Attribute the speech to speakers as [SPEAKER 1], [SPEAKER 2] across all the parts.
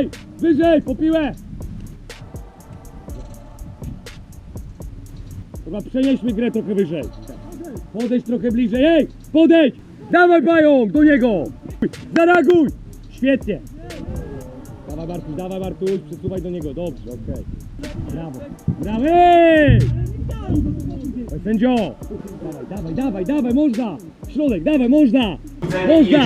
[SPEAKER 1] Wyżej! Wyżej! Po piłę! Chyba przenieśmy grę trochę wyżej. Podejdź trochę bliżej. Ej! Podejdź! Dawaj pająk do niego! Zareaguj! Świetnie! Dawaj Bartuś, dawaj Bartuś, przesuwaj do niego. Dobrze, okej. Brawo. Brawo! Ej! Sędzio! Dawaj, dawaj, dawaj, dawaj, można! Środek, dawaj, można! Można!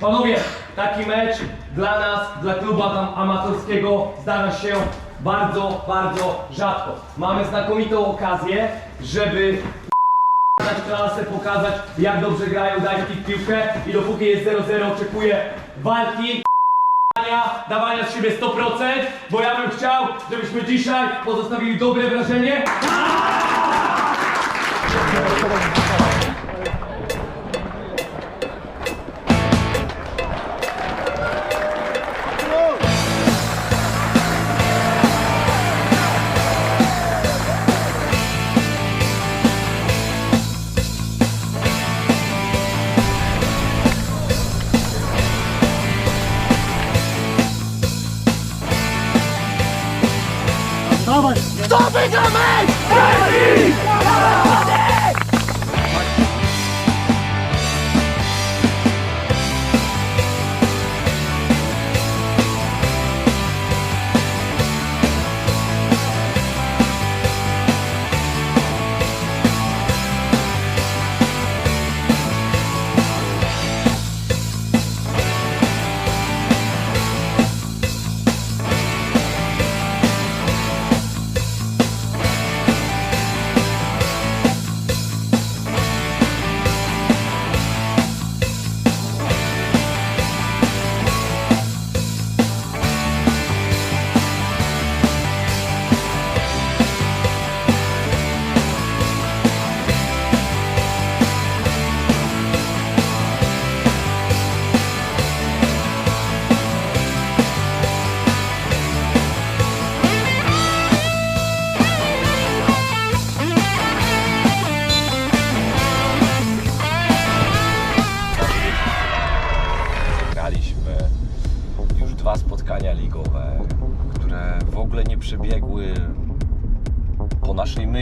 [SPEAKER 2] Panowie, taki mecz dla nas, dla kluba tam amatorskiego zdarza się bardzo, bardzo rzadko. Mamy znakomitą okazję, żeby dać klasę, pokazać jak dobrze grają, dać ich piłkę i dopóki jest 0-0 oczekuję walki, dawania z siebie 100%, bo ja bym chciał, żebyśmy dzisiaj pozostawili dobre wrażenie.
[SPEAKER 3] Stop it, man! Stop it!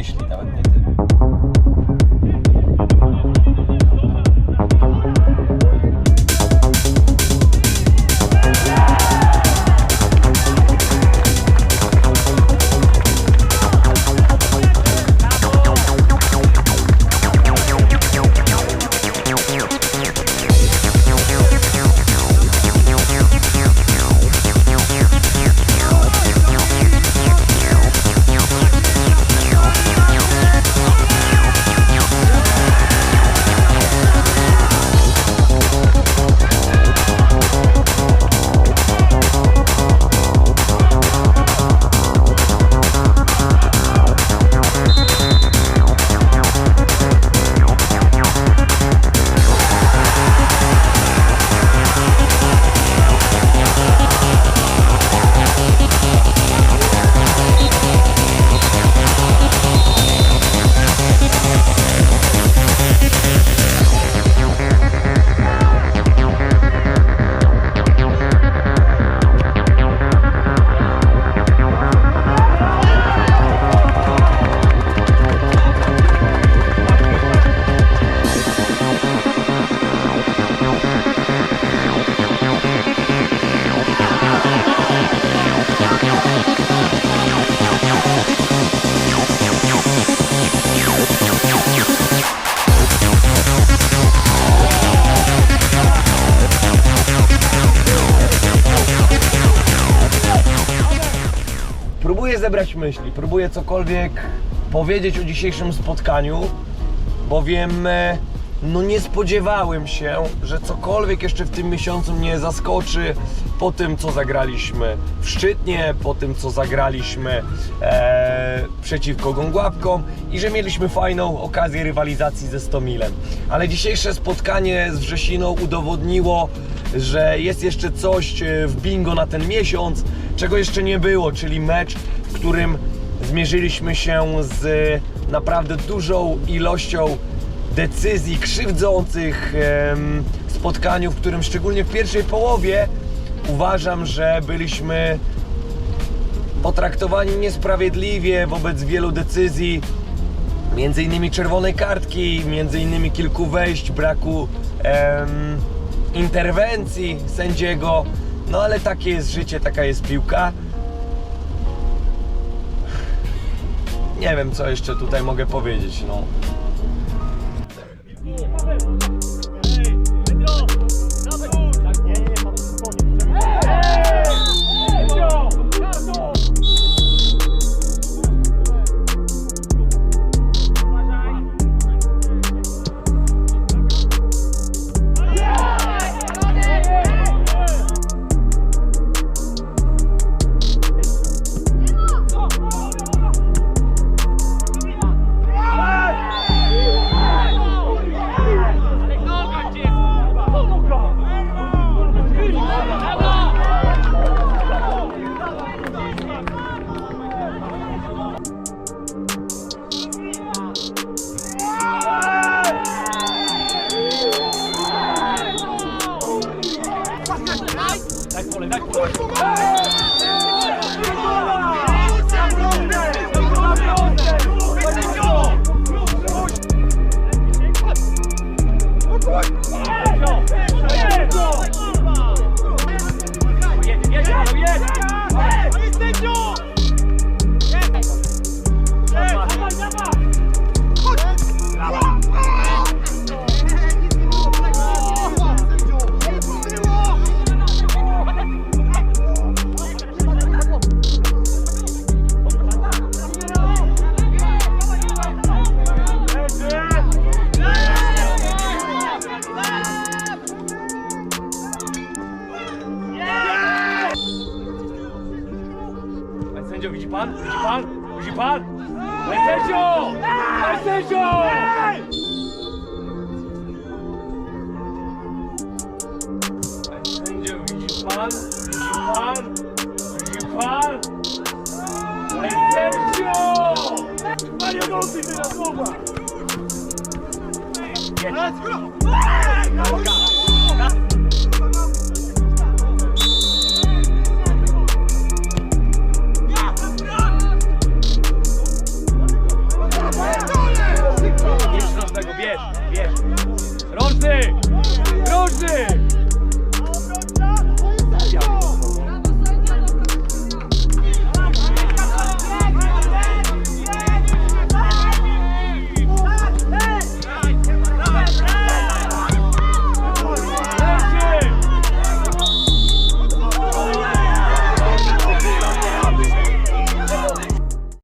[SPEAKER 3] Po naszej myśli, Próbuję zebrać myśli, próbuję cokolwiek powiedzieć o dzisiejszym spotkaniu, bowiem e, no nie spodziewałem się, że cokolwiek jeszcze w tym miesiącu mnie zaskoczy po tym, co zagraliśmy w Szczytnie, po tym, co zagraliśmy e, przeciwko Gongłapkom i że mieliśmy fajną okazję rywalizacji ze Stomilem. Ale dzisiejsze spotkanie z Wrzesiną udowodniło, że jest jeszcze coś e, w bingo na ten miesiąc, czego jeszcze nie było, czyli mecz, w którym zmierzyliśmy się z naprawdę dużą ilością decyzji krzywdzących spotkaniu, w którym szczególnie w pierwszej połowie uważam, że byliśmy potraktowani niesprawiedliwie wobec wielu decyzji, między innymi czerwonej kartki, między innymi kilku wejść, braku em, interwencji sędziego. No ale takie jest życie, taka jest piłka. Nie wiem, co jeszcze tutaj mogę powiedzieć. No. 你放对了。
[SPEAKER 1] Panie sędzio, widzi pan? Widzi pan? Widzi pan? Panie sędzio! Panie sędzio! Panie sędzio, widzi pan? Widzi pan? Widzi pan? Panie sędzio! Panie nocy teraz słowa! Jedź.